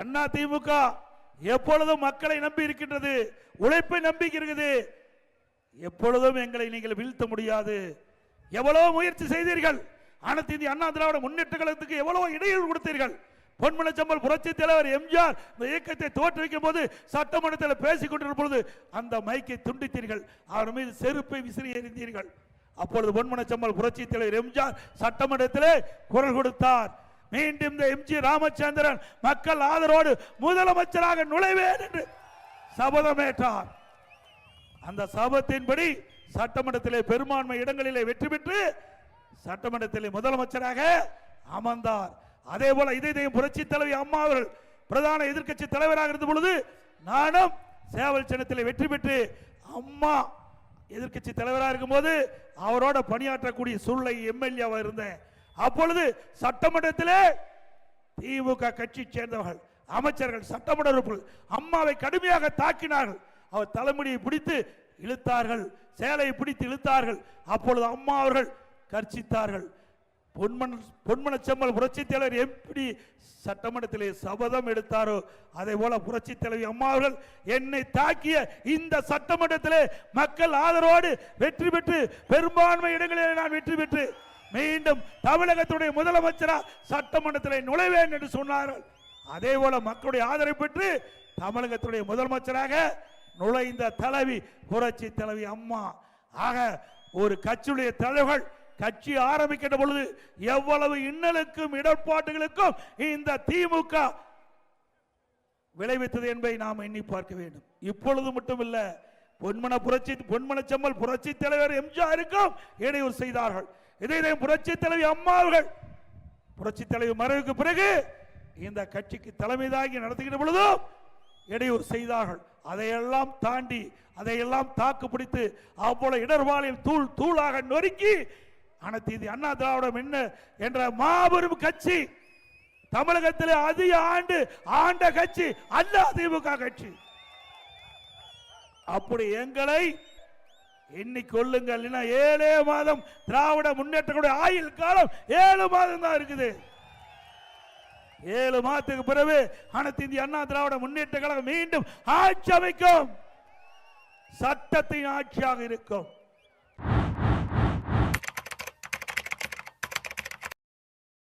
அண்ணா திமுக எப்பொழுதும் மக்களை நம்பி இருக்கின்றது உழைப்பை நம்பி இருக்குது. எப்பொழுதும் எங்களை நீங்கள் வீழ்த்த முடியாது. எவ்வளவு முயற்சி செய்தீர்கள். அனைத்து இந்திய அண்ணா திராவிட முன்னேற்ற கழகத்துக்கு எவ்வளவு இடையூறு கொடுத்தீர்கள். பொன்மனச்சம்பல் புரட்சி தலைவர் எம்ஜிஆர் இந்த இயக்கத்தை தோற்றுவிக்கும் போது சட்டமன்றத்தில் பேசிக் கொண்டிருக்கும் பொழுது அந்த மைக்கை துண்டித்தீர்கள். அவர் மீது செருப்பை விசிறி எறிந்தீர்கள். அப்பொழுது பொன்மனச்சம்பல் புரட்சி தலைவர் எம்ஜிஆர் சட்டமன்றத்திலே குரல் கொடுத்தார். மீண்டும் இந்த எம்ஜி ராமச்சந்திரன் மக்கள் ஆதரவோடு முதலமைச்சராக நுழைவேன் என்று சபதமேற்றார். அந்த சபத்தின்படி சட்டமன்றத்திலே பெரும்பான்மை இடங்களிலே வெற்றி பெற்று சட்டமன்றத்திலே முதலமைச்சராக அமர்ந்தார். அதே போல இதயம் புரட்சி தலைவி அம்மா அவர்கள் பிரதான எதிர்க்கட்சி தலைவராக இருந்த பொழுது நானும் சேவல் சின்னத்தில் வெற்றி பெற்று அம்மா எதிர்க்கட்சி தலைவராக இருக்கும்போது அவரோட பணியாற்றக்கூடிய சூழ்நிலை எம்எல்ஏவாக இருந்தேன். அப்பொழுது சட்டமன்றத்திலே திமுக கட்சி சேர்ந்தவர்கள் அமைச்சர்கள் சட்டமன்ற உறுப்பினர் அம்மாவை கடுமையாக தாக்கினார்கள். அவர் தலைமுடியை பிடித்து இழுத்தார்கள் சேலையை பிடித்து இழுத்தார்கள். அப்பொழுது அம்மா அவர்கள் கர்ச்சித்தார்கள். பொன்மன் பொன்மனச்செம்மல் புரட்சித் தலைவர் எப்படி சட்டமன்றத்திலே சபதம் எடுத்தாரோ அதே போல புரட்சித் தலைவி அம்மா அவர்கள் என்னை தாக்கிய இந்த சட்டமன்றத்திலே மக்கள் ஆதரவோடு வெற்றி பெற்று பெரும்பான்மை இடங்களிலே நான் வெற்றி பெற்று மீண்டும் தமிழகத்துடைய முதலமைச்சராக சட்டமன்றத்திலே நுழைவேன் என்று சொன்னார்கள். அதே போல மக்களுடைய ஆதரவு பெற்று தமிழகத்துடைய முதலமைச்சராக நுழைந்த தலைவி புரட்சி தலைவி அம்மா. ஆக ஒரு கட்சியுடைய தலைவர்கள் கட்சி ஆரம்பிக்கின்ற பொழுது எவ்வளவு இன்னலுக்கும் இடர்பாடுகளுக்கும் இந்த திமுக விளைவித்தது என்பதை நாம் எண்ணி பார்க்க வேண்டும். இப்பொழுது மட்டுமில்ல பொன்மன புரட்சி பொன்மன செம்மல் புரட்சி தலைவர் எம்ஜிஆருக்கும் இடையூறு செய்தார்கள். இதை இதை புரட்சி தலைவி அம்மா அவர்கள் புரட்சி தலைவி மறைவுக்கு பிறகு இந்த கட்சிக்கு தலைமை தாங்கி நடத்துகிற பொழுதும் இடையூறு செய்தார்கள். அதையெல்லாம் தாண்டி அதையெல்லாம் தாக்கு பிடித்து அவ்வளவு இடர்பாலில் தூள் தூளாக நொறுக்கி அனைத்து இது அண்ணா திராவிடம் என்ன என்ற மாபெரும் கட்சி தமிழகத்தில் அதிக ஆண்டு ஆண்ட கட்சி அல்ல திமுக கட்சி. அப்படி எங்களை இன்னைக்கு கொள்ளுங்கள் ஏழே மாதம் திராவிட முன்னேற்றக்கூடிய ஆயுள் காலம் ஏழு மாதம் தான் இருக்குது. ஏழு மாதத்துக்கு பிறகு அனைத்து இந்திய அண்ணா திராவிட முன்னேற்ற கழகம் மீண்டும் ஆட்சி அமைக்கும். சட்டத்தின் ஆட்சியாக இருக்கும்.